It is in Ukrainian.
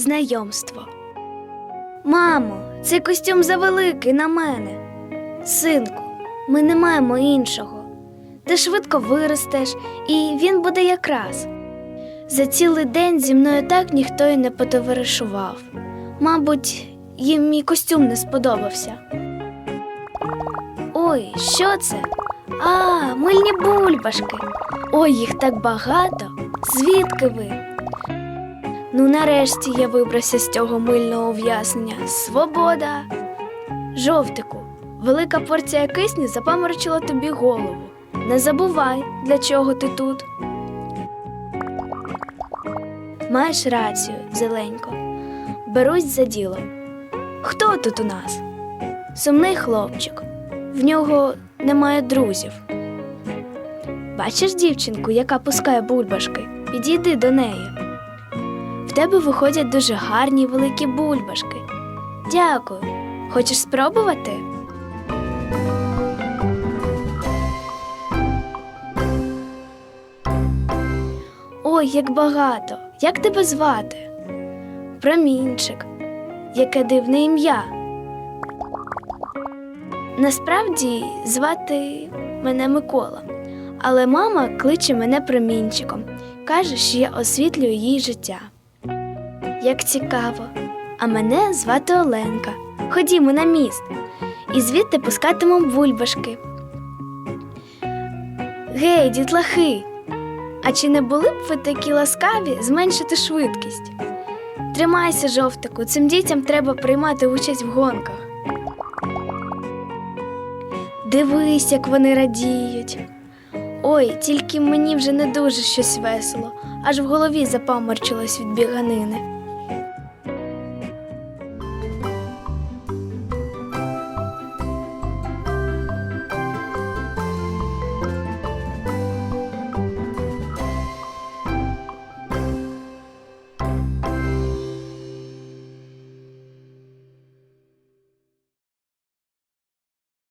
Знайомство. Мамо, цей костюм завеликий на мене. Синку, ми не маємо іншого. Ти швидко виростеш, і він буде якраз. За цілий день зі мною так ніхто й не потоваришував. Мабуть, їм мій костюм не сподобався. Ой, що це? А, мильні бульбашки. Ой, їх так багато. Звідки ви? Ну, нарешті я вибрався з цього мильного ув'язнення. Свобода. Жовтику, велика порція кисню запаморочила тобі голову. Не забувай, для чого ти тут. Маєш рацію, зеленько. Берусь за діло. Хто тут у нас? Сумний хлопчик. В нього немає друзів. Бачиш дівчинку, яка пускає бульбашки? Підійди до неї. В тебе виходять дуже гарні великі бульбашки. Дякую. Хочеш спробувати? Ой, як багато. Як тебе звати? Промінчик. Яке дивне ім'я. Насправді звати мене Микола, але мама кличе мене промінчиком. Каже, що я освітлюю їй життя. Як цікаво. А мене звати Оленка. Ходімо на міст. І звідти пускатимемо бульбашки. Гей, дітлахи! А чи не були б ви такі ласкаві зменшити швидкість? Тримайся, жовтику, цим дітям треба приймати участь в гонках. Дивись, як вони радіють. Ой, тільки мені вже не дуже щось весело, аж в голові запаморчилось від біганини.